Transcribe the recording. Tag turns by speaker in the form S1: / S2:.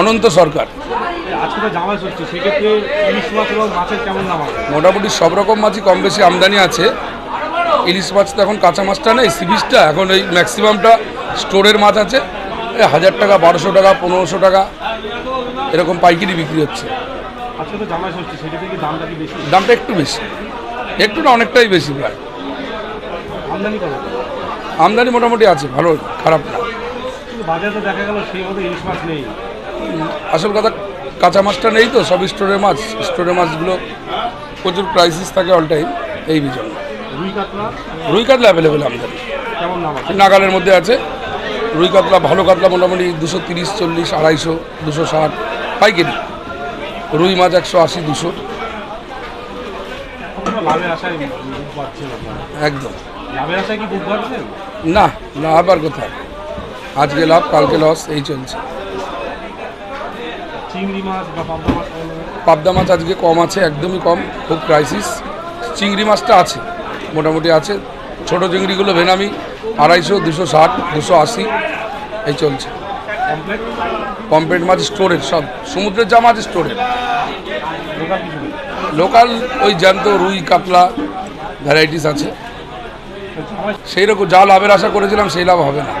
S1: অনন্ত সরকার। মোটামুটি সব রকম মাছই কম বেশি আমদানি আছে। ইলিশ মাছ তো এখন কাঁচা মাছটা নেই সিবিসটা এখন এই ম্যাক্সিমামটা স্টোরের মাছ আছে। হাজার টাকা বারোশো টাকা পনেরোশো টাকা এরকম পাইকারি বিক্রি হচ্ছে।
S2: দামটা
S1: একটু বেশি। একটু না অনেকটাই বেশি প্রায়।
S2: আমদানি
S1: মোটামুটি আছে ভালো খারাপ না।
S2: বাজারে দেখা গেল সেই মতো ইলিশ মাছ নেই।
S1: আসল কথা কাঁচা মাছটা নেই তো সব স্টোরের মাছ। স্টোরের মাছগুলো প্রচুর প্রাইসিস থাকে অল টাইম এই জন্য
S2: রুই কাতলা?
S1: অ্যাভেলেবেল আমদানি
S2: আছে?
S1: নাগালের মধ্যে আছে। রুই কাতলা ভালো কাতলা মোটামুটি দুশো তিরিশ চল্লিশ আড়াইশো দুশো ষাট পাইকারি। রুই মাছ একশো আশি দুশো। একদম। না লাভ আর কোথায়? আজকে লাভ কালকে লস এই চলছে।
S2: চিংড়ি মাছ বা পাবদা মাছ
S1: পাবদা মাছ আজকে কম আছে একদমই কম খুব ক্রাইসিস চিংড়ি মাছটা আছে মোটামুটি আছে। ছোটো চিংড়িগুলো ভেনামি আড়াইশো দুশো ষাট দুশো আশি এই চলছে। পম্পেট মাছ স্টোরেজ সব সমুদ্রের যা মাছ স্টোরেজ
S2: লোকাল
S1: ওই জ্যান্ত রুই কাতলা ভ্যারাইটিস আছে।
S2: তো
S1: সেই রকম যা লাভের আশা করেছিলাম সেই লাভ হবে না।